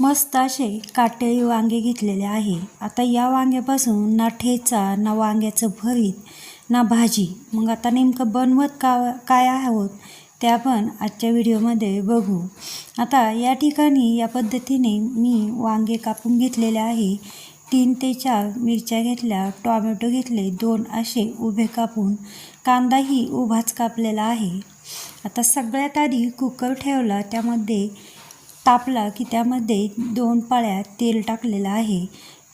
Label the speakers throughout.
Speaker 1: मस्त असे काटेरी वांगे घेतलेले आहे. आता या वांग्यापासून ना ठेचा ना वांग्याचं भरीत ना भाजी. मग आता नेमकं बनवत का काय आहोत ते आपण आजच्या व्हिडिओमध्ये बघू. आता या ठिकाणी या पद्धतीने मी वांगे कापून घेतलेले आहे. तीन ते चार मिरच्या घेतल्या टॉमॅटो घेतले दोन असे उभे कापून. कांदाही उभाच कापलेला आहे. आता सगळ्यात आधी कुकर ठेवला त्यामध्ये तापला की त्यामध्ये दोन पाळ्या तेल टाकलेलं आहे.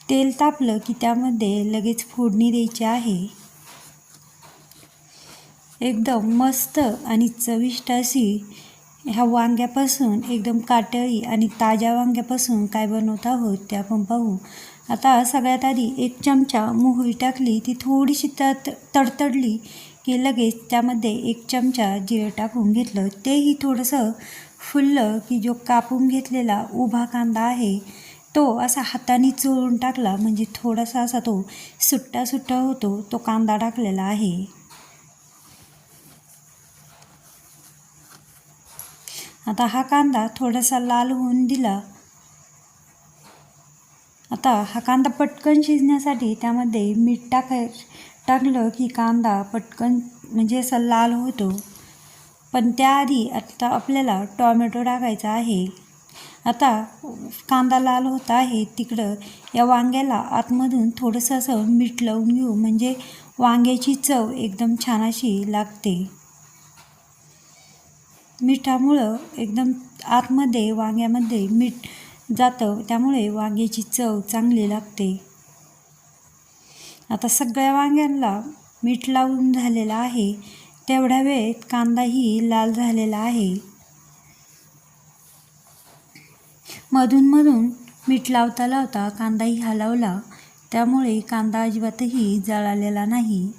Speaker 1: तेल तापलं की त्यामध्ये लगेच फोडणी द्यायची आहे. एकदम मस्त आणि चविष्ट अशी ह्या वांग्यापासून एकदम काटळी आणि ताज्या वांग्यापासून काय बनवत आहोत ते आपण पाहू. आता सगळ्यात आधी एक चमचा मोहरी टाकली ती थोडीशी तड तडतडली की लगेच त्यामध्ये एक चमचा जिरं टाकून घेतलं. तेही थोडंसं फुललं की जो कापून घेतलेला उभा कांदा आहे तो असा हाताने चोळून टाकला. म्हणजे थोडासा असा तो सुट्टा सुट्टा होतो तो कांदा टाकलेला आहे. आता हा कांदा थोडासा लाल होऊन दिला. आता हा कांदा पटकन शिजण्यासाठी त्यामध्ये मीठ टाकाय टाकलं की कांदा पटकन म्हणजे असा लाल होतो. पण त्याआधी आत्ता आपल्याला टॉमॅटो टाकायचा आहे. आता कांदा लाल होत आहे तिकडं. या वांग्याला आतमधून थोडंसं असं मीठ लावून घेऊ. म्हणजे वांग्याची चव एकदम छान अशी लागते. मिठामुळं एकदम आतमध्ये वांग्यामध्ये मीठ जातं. त्यामुळे वांग्याची चव चांगली लागते. आता सगळ्या वांग्यांना मीठ लावून झालेलं आहे. तेवढ्या वेळेत कांदाही लाल झालेला आहे. मधून मधून मीठ लावता लावता कांदाही हलवला. त्यामुळे कांदा अजिबातही जळालेला नाही.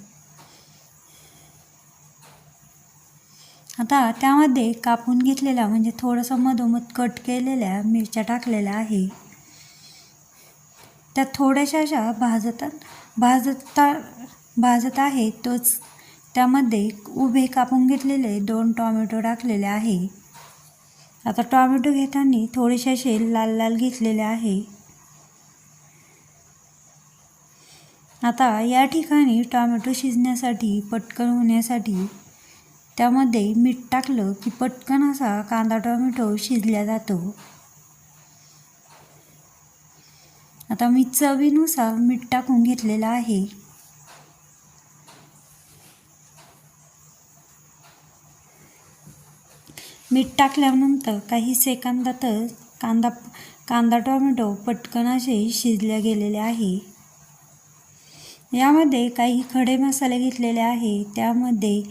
Speaker 1: आता त्यामध्ये कापून घेतलेल्या म्हणजे थोडंसं मधोमध कट केलेल्या मिरच्या टाकलेल्या आहे. त्या थोड्याशा अशा भाजतात भाजता भाजत आहे तोच त्यामध्ये उभे कापून घेतलेले दोन टॉमॅटो टाकलेले आहे. आता टॉमॅटो घेताना थोडेसे असे लाल लाल घेतलेले आहे. आता या ठिकाणी टॉमॅटो शिजण्यासाठी पटकन होण्यासाठी त्यामध्ये मीठ टाकलं की पटकन असा कांदा टोमॅटो शिजल्या जातो. आता मी चवीनुसार मीठ टाकून घेतलेलं आहे. मीठ टाकल्यानंतर काही सेकंदातच कांदा कांदा टोमॅटो पटकन असे शिजले गेलेले आहे. यामध्ये काही खडे मसाले घेतलेले आहे. त्यामध्ये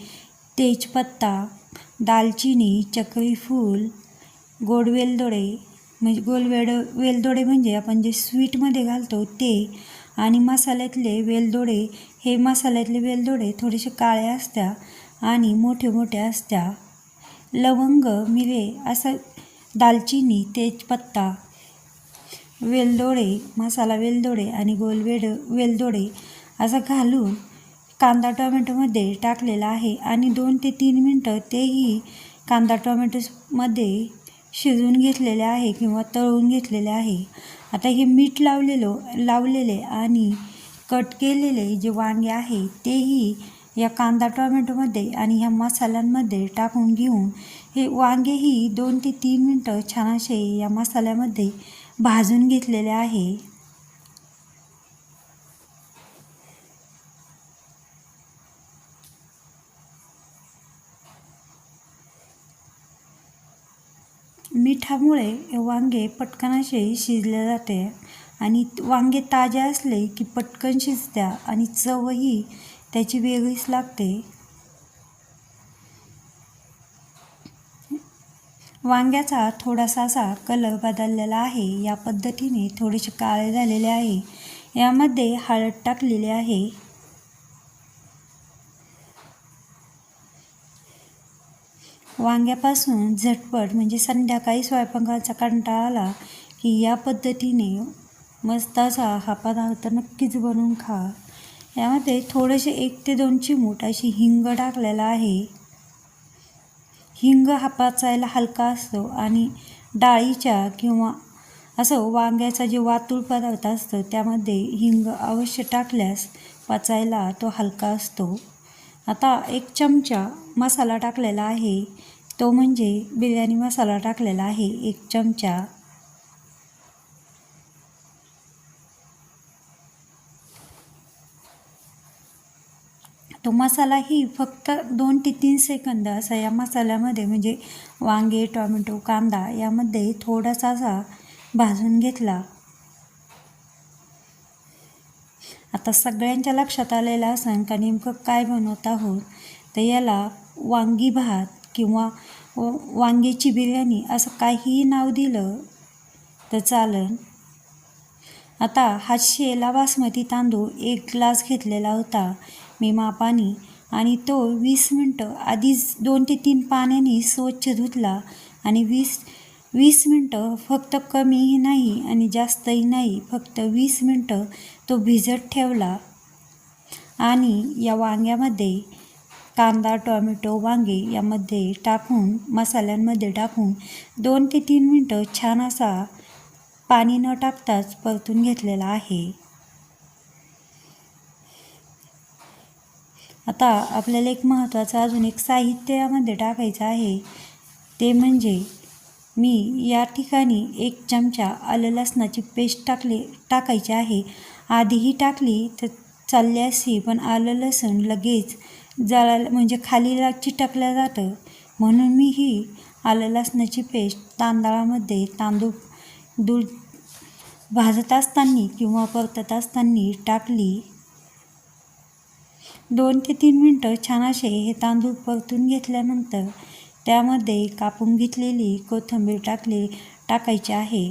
Speaker 1: तेजपत्ता दालचिनी चक्रीफूल गोडवेलदोडे गोड वेलदोडे म्हणजे गोलवेड वेलदोडे म्हणजे आपण जे स्वीटमध्ये घालतो ते आणि मसाल्यातले वेलदोडे हे मसाल्यातले वेलदोडे थोडेसे काळे असत्या आणि मोठे मोठे असत्या. लवंग मिरे असं दालचिनी तेजपत्ता वेलदोडे मसाला वेलदोडे आणि गोलवेड वेलदोडे असं घालून कांदा टोमॅटोमध्ये टाकलेला आहे आणि दोन ते तीन मिनटं तेही कांदा टोमॅटोमध्ये शिजवून घेतलेले आहे किंवा तळून घेतलेले आहे. आता हे मीठ लावलेलो लावलेले आणि कट केलेले जे वांगे आहे तेही या कांदा टोमॅटोमध्ये आणि ह्या मसाल्यांमध्ये टाकून घेऊन हे वांगेही दोन ते तीन मिनटं छान असे या मसाल्यामध्ये भाजून घेतलेले आहे. मिठामुळे वांगे पटकन असे शिजले जाते आणि वांगे ताजे असले की पटकन शिजत्या आणि चवही त्याची वेगळीच लागते. वांग्याचा थोडासा असा कलर बदललेला आहे. या पद्धतीने थोडेसे काळे झालेले आहे. यामध्ये हळद टाकलेली आहे. वांग्यापासून झटपट म्हणजे संध्याकाळी स्वयंपाकाचा कंटाळा आला की या पद्धतीने मस्त असा हा पदार्थ नक्कीच बनवून खा. यामध्ये थोडेसे एक ते दोन चिमूट अशी हिंग टाकलेला आहे. हिंग हा पचायला हलका असतो आणि डाळीच्या किंवा असं वांग्याचा जे वातूळ पदार्थ असतो त्यामध्ये हिंग अवश्य टाकल्यास पचायला तो हलका असतो. आता एक चमचा मसाला टाकलेला आहे. तो म्हणजे बिर्याणी मसाला टाकलेला आहे. एक चमचा तो मसालाही फक्त दोन ते तीन सेकंद असा या मसाल्यामध्ये म्हणजे वांगे टोमॅटो कांदा यामध्ये थोडासा असा भाजून घेतला. आता सगळ्यांच्या लक्षात आलेलं असेल का नेमकं काय बनवत आहोत तर याला वांगी भात किंवा वांग्याची बिर्याणी असं काहीही नाव दिलं तर चालन. आता हा शेला बासमती तांदूळ एक ग्लास घेतलेला होता. मी मापानी आणि तो वीस मिनटं आधीच दोन ते तीन पाण्याने स्वच्छ धुतला आणि वीस वीस मिनटं फक्त कमीही नाही आणि जास्तही नाही फक्त वीस मिनटं तो भिजत ठेवला. आणि या वांग्यामध्ये कांदा टोमॅटो वांगे यामध्ये टाकून मसाल्यांमध्ये टाकून दोन ते तीन मिनटं छान असा पाणी न टाकताच परतून घेतलेला आहे. आता आपल्याला एक महत्त्वाचं अजून एक साहित्य यामध्ये टाकायचं आहे. ते म्हणजे मी या ठिकाणी एक चमचा आलं लसणाची पेस्ट टाकले टाकायची आहे. आधीही टाकली तर चालली असती पण आलं लसूण लगेच जळायला म्हणजे खालीला चिटकलं जातं. म्हणून मी ही आलं लसणाची पेस्ट तांदळामध्ये तांदूळ दूध भाजत असताना किंवा परतत असताना टाकली. दोन ते तीन मिनटं छान असे हे तांदूळ परतून घेतल्यानंतर त्यामध्ये कापून घेतलेली कोथिंबीर टाकली टाकायची आहे.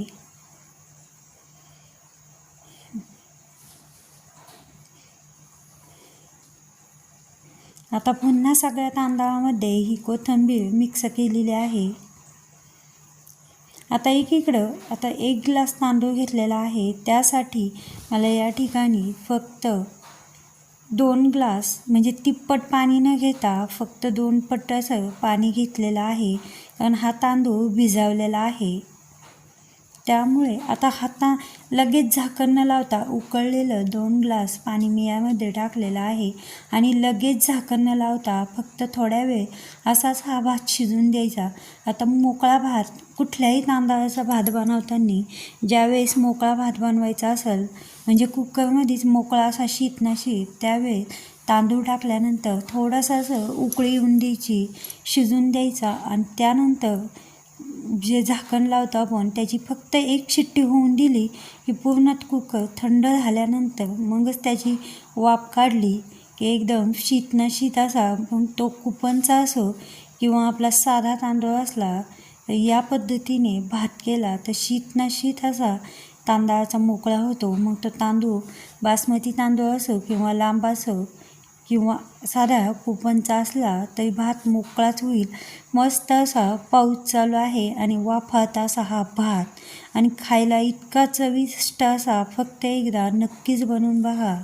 Speaker 1: आता पुन्हा सगळ्या तांदळामध्ये ही कोथिंबीर मिक्स केलेली आहे. आता एकीकडं आता एक ग्लास तांदूळ घेतलेला आहे. त्यासाठी मला या ठिकाणी फक्त दोन ग्लास म्हणजे तिप्पट पाणी न घेता फक्त दोन पट्ट्याचं पाणी घेतलेलं आहे. कारण हा तांदूळ भिजावलेला आहे. त्यामुळे आता हाता लगेच झाकण न लावता उकळलेलं दोन ग्लास पाणी मी यामध्ये टाकलेलं आहे आणि लगेच झाकण न लावता फक्त थोड्या वेळ असाच हा भात शिजून द्यायचा. आता मोकळा भात कुठल्याही तांदळाचा भात बनवताना ज्यावेळेस मोकळा भात बनवायचा असेल म्हणजे कुकरमध्येच मोकळा असा शीत ना शीत त्यावेळेस तांदूळ टाकल्यानंतर थोडासा असं उकळी येऊन द्यायची शिजून द्यायचा आणि त्यानंतर जे झाकण लावतो आपण त्याची फक्त एक शिट्टी होऊन दिली की पूर्ण कुकर थंड झाल्यानंतर मगच त्याची वाफ काढली की एकदम शीत न शीत असा मग तो कुपनचा असो किंवा आपला साधा तांदूळ असला या पद्धतीने भात केला तर शीत ना शीत असा तांदळाचा मोकळा होतो. मग तो तांदूळ बासमती तांदूळ असो किंवा लांब असो किंवा साधा कुपनचा असला तरी भात मोकळाच होईल. मस्त असा पाऊस चालू आहे आणि वाफात असा हा भात. आणि खायला इतका चविष्ट असा फक्त एकदा नक्कीच बनवून बघा.